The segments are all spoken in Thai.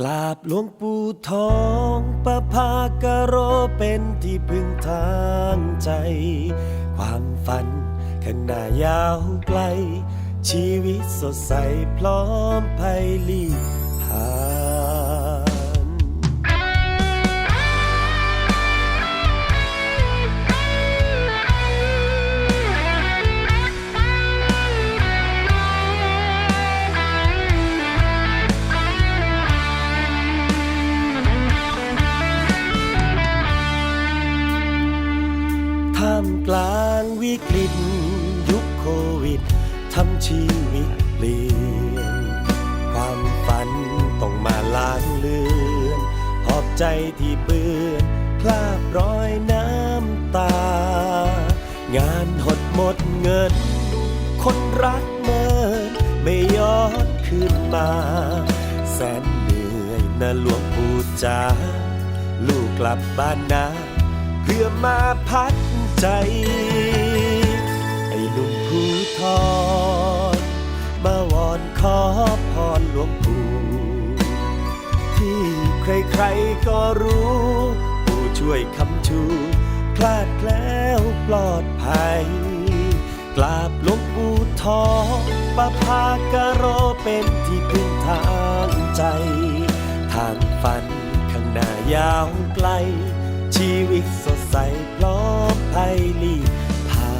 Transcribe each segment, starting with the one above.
กราบหลวงปู่ทองประภากโรเป็นที่พึ่งทางใจ ความฝันข้างหน้ายาวไกล ชีวิตสดใสพร้อมไพลีผ่า กลางวิกฤต ยุคโควิดทำชีวิตเปลี่ยน ความฝันต้องมาล้างเลือนหอบใจที่เปื้อนคราบรอยน้ำตา งานหดหมดเงิน คนรักเมินไม่ย้อนคืนมา แสนเหนื่อยนะหลวงปู่จ๋าลูกกลับบ้านนาเพื่อมาพัก ใจ ไอ้หนุ่มผู้ทอนมาวอนขอพรหลวงปู่ที่ใครๆก็รู้ผู้ช่วยคำชูคลาดแล้วปลอดภัย กราบหลวงปู่ทองปะภากะโรเป็นที่พึ่งทางใจ ทางฝันข้างหน้ายาวไกล ชีวิตสดใสพร้อมไพลีผ่า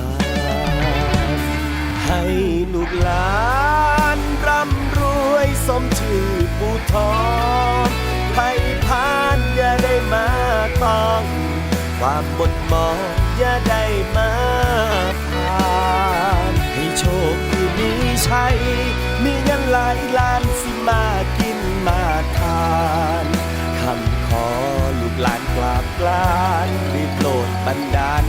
นให้ลูกหลานร่ำรวยสมชื่อปู่ทองให้พานอย่าได้มาต้อง ความหมดหมองอย่าได้มาผ่านให้โชคดีมีชัยมีเงินหลายล้านสิมาานกราบกลานรีบโปรดบันดาล